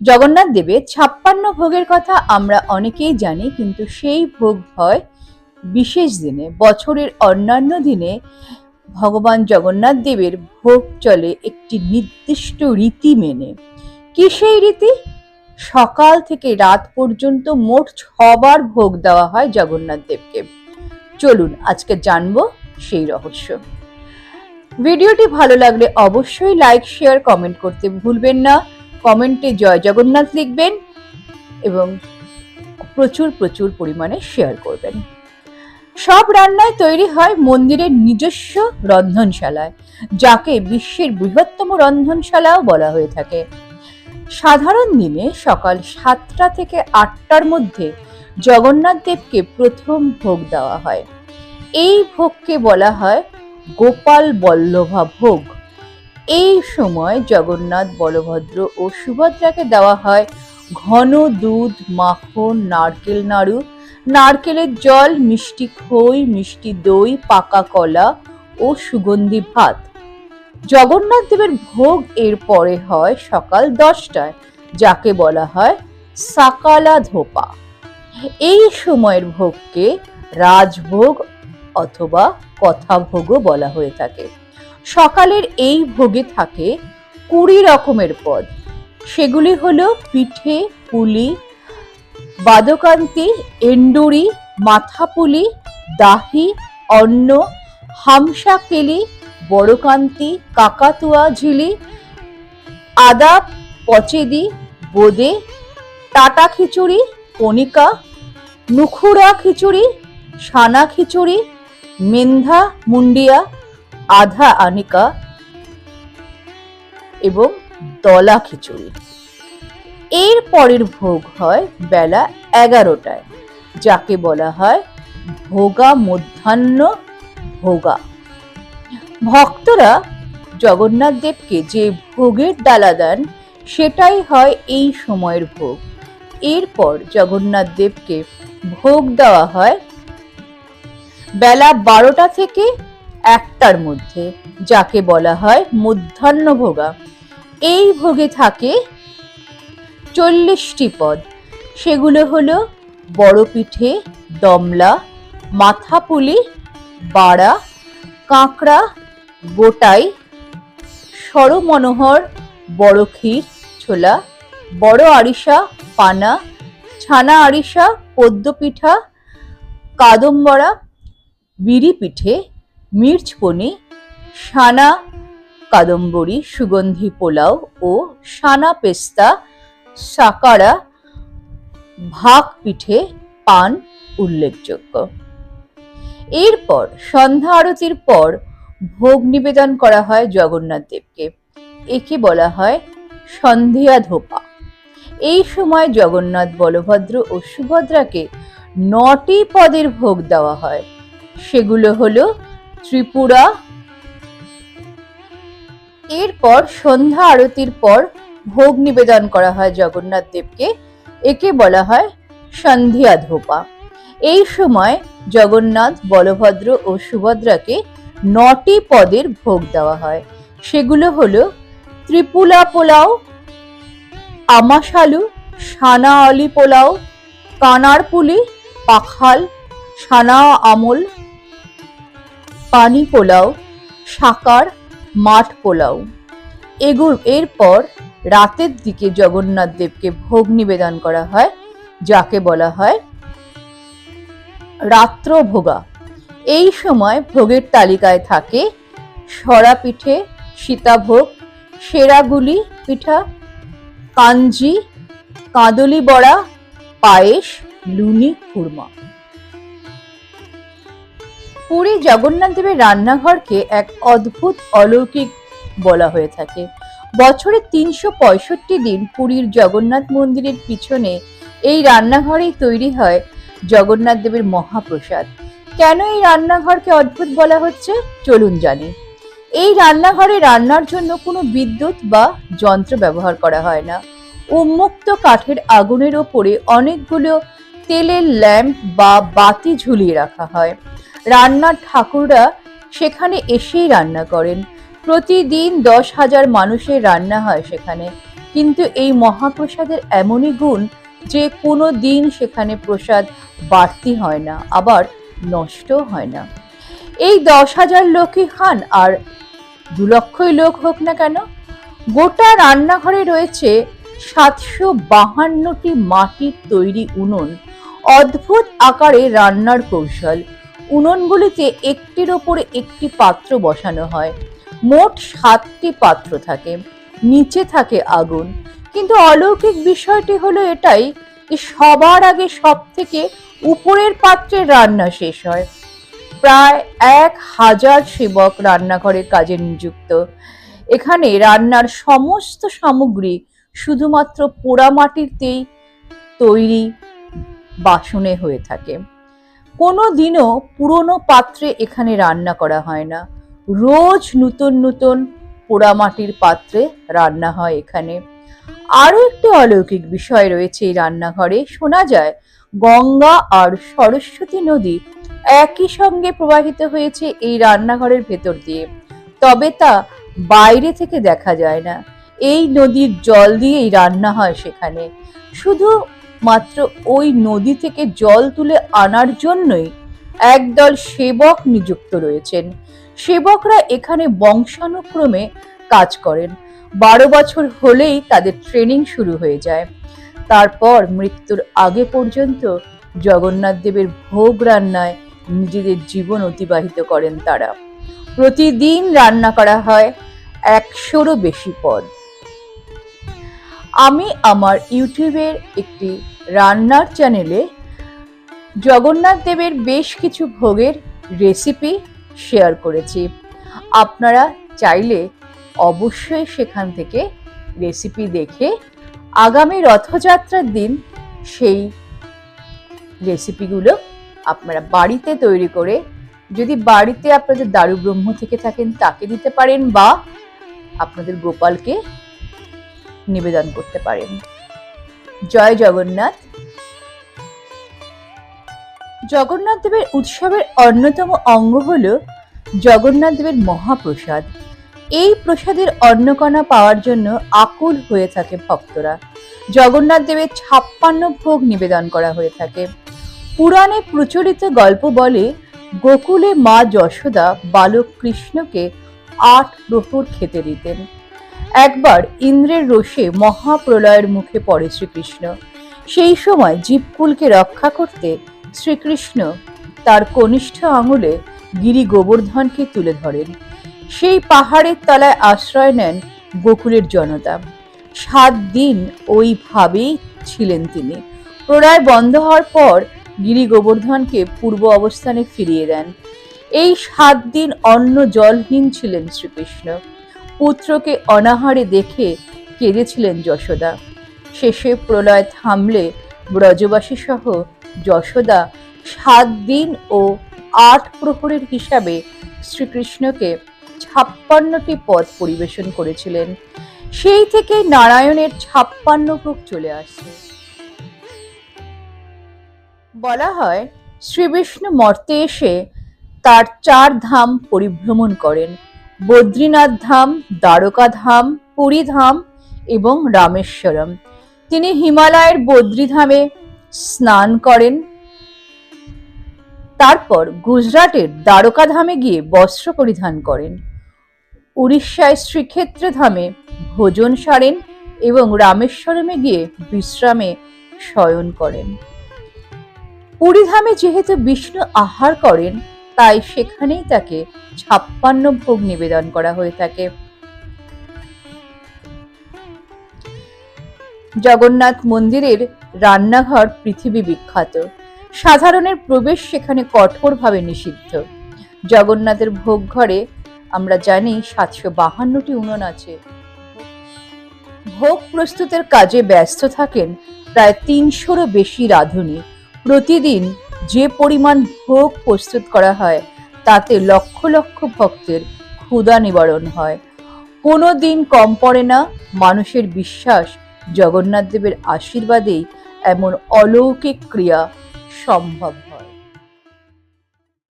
জগন্নাথ দেবের ছাপ্পান্ন ভোগের কথা আমরা অনেকেই জানি, কিন্তু সেই ভোগ হয় বিশেষ দিনে, বছরের অন্যান্য দিনে ভগবান জগন্নাথ দেবের ভোগ চলে একটি নির্দিষ্ট রীতি মেনে। কি সেই রীতি? সকাল থেকে রাত পর্যন্ত মোট ছবার ভোগ দেওয়া হয় জগন্নাথ দেবকে। চলুন, আজকে জানব সেই রহস্য। ভিডিওটি ভালো লাগলে অবশ্যই লাইক, শেয়ার, কমেন্ট করতে ভুলবেন না। কমেন্টে জয় জগন্নাথ লিখবেন এবং প্রচুর প্রচুর পরিমাণে শেয়ার করবেন। সব রান্নায় তৈরি হয় মন্দিরের নিজস্ব রন্ধনশালায়, যাকে বিশ্বের বৃহত্তম রন্ধনশালাও বলা হয়ে থাকে। সাধারণ দিনে সকাল সাতটা থেকে আটটার মধ্যে জগন্নাথ দেবকে প্রথম ভোগ দেওয়া হয়। এই ভোগকে বলা হয় গোপাল বল্লভা ভোগ। এই সময় জগন্নাথ, বলভদ্র ও সুভদ্রাকে দেওয়া হয় ঘন দুধ, মাখন, নারকেল নাড়ু। নারকেলের জল, মিষ্টি খই, মিষ্টি দই, পাকা কলা ও সুগন্ধি ভাত। জগন্নাথ দেবের ভোগ এর পরে হয় সকাল দশটায়, যাকে বলা হয় সাকালা ধোপা। এই সময়ের ভোগকে রাজভোগ অথবা কথা ভোগও বলা হয়ে থাকে। সকালের এই ভোগে থাকে কুড়ি রকমের পদ। সেগুলি হলো পিঠে, পুলি, বাদকান্তি, এন্ডুরি, মাথাপুলি, দাহি, অন্ন হামসা কেলি বড়কান্তি, কাকাতুয়া ঝিলি আদা পচেদি, বোদে, টাটা খিচুড়ি, কণিকা, নুখুরা খিচুড়ি, সানা খিচুড়ি, মেন্ধা, মুন্ডিয়া আধা আনিকা এবং দলা খিচুড়ি। এর পরের ভোগ হয় বেলা এগারোটায়, যাকে বলা হয় ভোগা মধ্যাহ্ন ভোগা। ভক্তরা জগন্নাথ দেবকে যে ভোগের ডালা দেন, সেটাই হয় এই সময়ের ভোগ। এরপর জগন্নাথ দেবকে ভোগ দেওয়া হয় বেলা বারোটা থেকে একটার মধ্যে, যাকে বলা হয় মধ্যাহ্ন ভোগা এই ভোগে থাকে চল্লিশটি পদ। সেগুলো হলো বড় পিঠে দমলা, মাথাপুলি, বাড়া, কাঁকড়া, গোটাই, সরমনোহর বড় ক্ষীর ছোলা, বড় আরিসা, পানা, ছানা আরিসা, পদ্মপিঠা, কাদম্বরা বিড়ি পিঠে মির্চপনি, সানা, কাদম্বরী, সুগন্ধি পোলাও ও সানা পেস্তা, সাকারা ভাগ পিঠে পান উল্লেখযোগ্য। এরপর সন্ধ্যা আরতির পর ভোগ নিবেদন করা হয় জগন্নাথ দেবকে। একে বলা হয় সন্ধিয়া ধোপা। এই সময় জগন্নাথ বলভদ্র ও সুভদ্রাকে নটি পদের ভোগ দেওয়া হয়। সেগুলো হলো ত্রিপুরা। এরপর সন্ধ্যা আরতির পর ভোগ নিবেদন করা হয় জগন্নাথ দেবকে। একে বলা হয় সন্ধিয়া ধোপা। এই সময় জগন্নাথ, বলভদ্র ও সুভদ্রাকে নটি পদের ভোগ দেওয়া হয়। সেগুলো হলো ত্রিপুলা পোলাও, আমাশালু সানা আলি পোলাও কানার পুলি পাখাল সানা আমল পানি পোলাও সাকার মাঠ পোলাও। এগুর, এরপর রাতের দিকে জগন্নাথ দেবকে ভোগ নিবেদন করা হয়, যাকে বলা হয় রাত্র ভোগা এই সময় ভোগের তালিকায় থাকে সরা পিঠে, সীতাভোগ সেরাগুলি পিঠা, কাঞ্জি, কাঁদলি বড়া, পায়েস, লুনি খুরমা পুরী জগন্নাথ দেবের রান্নাঘরকে এক অদ্ভুত অলৌকিক বলা হয়ে থাকে। বছরে তিনশো পঁয়ষট্টি দিন পুরীর জগন্নাথ মন্দিরের পিছনে এই রান্নাঘরেই তৈরি হয় জগন্নাথ দেবের মহাপ্রসাদ। কেন এই রান্নাঘরকে অদ্ভুত বলা হচ্ছে? চলুন জানি। এই রান্নাঘরে রান্নার জন্য কোনো বিদ্যুৎ বা যন্ত্র ব্যবহার করা হয় না। উন্মুক্ত কাঠের আগুনের ওপরে অনেকগুলো তেলের ল্যাম্প বা বাতি ঝুলিয়ে রাখা হয়। রান্নার ঠাকুররা সেখানে এসেই রান্না করেন। প্রতিদিন দশ হাজার মানুষের রান্না হয় সেখানে। কিন্তু এই মহাপ্রসাদের এমনই গুণ যে কোনো দিন সেখানে প্রসাদ বাড়তি হয় না, আবার নষ্ট হয় না। এই দশ হাজার লোকই খান, আর দু লক্ষই লোক হোক না কেন, গোটা রান্নাঘরে রয়েছে সাতশো বাহান্নটি মাটির তৈরি উনুন। অদ্ভুত আকারে রান্নার কৌশল। উনুনগুলিতে একটির ওপরে একটি পাত্র বসানো হয়। মোট সাতটি পাত্র থাকে। নিচে থাকে আগুন। কিন্তু অলৌকিক বিষয়টি হলো এটাই যে সবার আগে সব থেকে উপরের পাত্রে রান্না শেষ হয়। প্রায় এক হাজার সেবক রান্নাঘরের কাজে নিযুক্ত। এখানে রান্নার সমস্ত সামগ্রী শুধুমাত্র পোড়ামাটিতেই তৈরি বাসনে হয়ে থাকে। কোনো দিনও পুরনো পাত্রে এখানে রান্না করা হয় না। রোজ নতুন নতুন পোড়ামাটির পাত্রে রান্না হয় এখানে। আরও একটি অলৌকিক বিষয় রয়েছে এই রান্নাঘরে। শোনা যায়, গঙ্গা আর সরস্বতী নদী একই সঙ্গে প্রবাহিত হয়েছে এই রান্নাঘরের ভেতর দিয়ে। তবে তা বাইরে থেকে দেখা যায় না। এই নদীর জল দিয়েই রান্না হয় সেখানে। শুধু মাত্র ওই নদী থেকে জল তুলে আনার জন্যই একদল সেবক নিযুক্ত রয়েছেন। সেবকরা এখানে বংশানুক্রমে কাজ করেন। বারো বছর হলেই তাদের ট্রেনিং শুরু হয়ে যায়। তারপর মৃত্যুর আগে পর্যন্ত জগন্নাথ দেবের ভোগ রান্নায় নিজেদের জীবন অতিবাহিত করেন তারা। প্রতিদিন রান্না করা হয় একশোরও বেশি পদ। আমি আমার ইউটিউবের একটি রান্নার চ্যানেলে জগন্নাথ দেবের বেশ কিছু ভোগের রেসিপি শেয়ার করেছি। আপনারা চাইলে অবশ্যই সেখান থেকে রেসিপি দেখে আগামী রথযাত্রার দিন সেই রেসিপিগুলো আপনারা বাড়িতে তৈরি করে যদি বাড়িতে আপনাদের দারু ব্রহ্ম থেকে থাকেন তাকে দিতে পারেন বা আপনাদের গোপালকে নিবেদন করতে পারেন। জয় জগন্নাথ। জগন্নাথ দেবের উৎসবের অন্যতম অঙ্গ হল জগন্নাথ দেবের মহাপ্রসাদ। এই প্রসাদের অন্নকণা পাওয়ার জন্য আকুল হয়ে থাকে ভক্তরা। জগন্নাথ দেবের ছাপ্পান্ন ভোগ নিবেদন করা হয়ে থাকে। পুরাণে প্রচলিত গল্প বলে, গোকুলে মা যশোদা বালক কৃষ্ণকে আট প্রহর খেতে দিতেন। একবার ইন্দ্রের রোষে মহাপ্রলয়ের মুখে পড়ে শ্রীকৃষ্ণ। সেই সময় জীবকুলকে রক্ষা করতে শ্রীকৃষ্ণ তার কনিষ্ঠ আঙুলে গিরি গোবর্ধনকে তুলে ধরেন। সেই পাহাড়ের তলায় আশ্রয় নেন গোকুলের জনতা। সাত দিন ওইভাবেই ছিলেন তিনি। প্রলয় বন্ধ হওয়ার পর গিরি গোবর্ধনকে পূর্ব অবস্থানে ফিরিয়ে দেন। এই সাত দিন অন্ন জলহীন ছিলেন শ্রীকৃষ্ণ। পুত্রকে অনাহারে দেখে কেঁদেছিলেন যশোদা। শেষে প্রলয় থামলে ব্রজবাসী সহ যশোদা সাত দিন ও আট প্রহরের হিসাবে শ্রীকৃষ্ণকে ছাপ্পান্নটি পদ পরিবেশন করেছিলেন। সেই থেকে নারায়ণের ছাপ্পান্ন ভোগ চলে আসছে বলা হয়, শ্রীবিষ্ণু মর্তে এসে তার চার ধাম পরিভ্রমণ করেন। বদ্রীনাথ ধাম, দ্বারকা ধাম, পুরী ধাম এবং রামেশ্বরম। তিনি হিমালয়ের বদ্রীধামে স্নান করেন। তারপর গুজরাটের দ্বারকা ধামে গিয়ে বস্ত্র পরিধান করেন। উড়িষ্যায় শ্রীক্ষেত্র ধামে ভোজন সারেন এবং রামেশ্বরমে গিয়ে বিশ্রামে শয়ন করেন। পুরীধামে যেহেতু বিষ্ণু আহার করেন তাই সেখানেই তাকে ছাপ্পান্ন ভোগ নিবেদন করা হয়ে থাকে। জগন্নাথ মন্দিরের রান্নাঘর পৃথিবী বিখ্যাত। সাধারণের প্রবেশ সেখানে কঠোরভাবে নিষিদ্ধ। জগন্নাথের ভোগ ঘরে আমরা জানি সাতশো বাহান্নটি উনুন আছে। ভোগ প্রস্তুতের কাজে ব্যস্ত থাকেন প্রায় তিনশোরও বেশি রাঁধুনি। প্রতিদিন যে পরিমাণ ভোগ প্রস্তুত করা হয়, তাতে লক্ষ লক্ষ ভক্তের ক্ষুধা নিবারণ হয়। কোনো দিন কম পড়ে না, মানুষের বিশ্বাস জগন্নাথদেবের আশীর্বাদেই এমন অলৌকিক ক্রিয়া সম্ভব।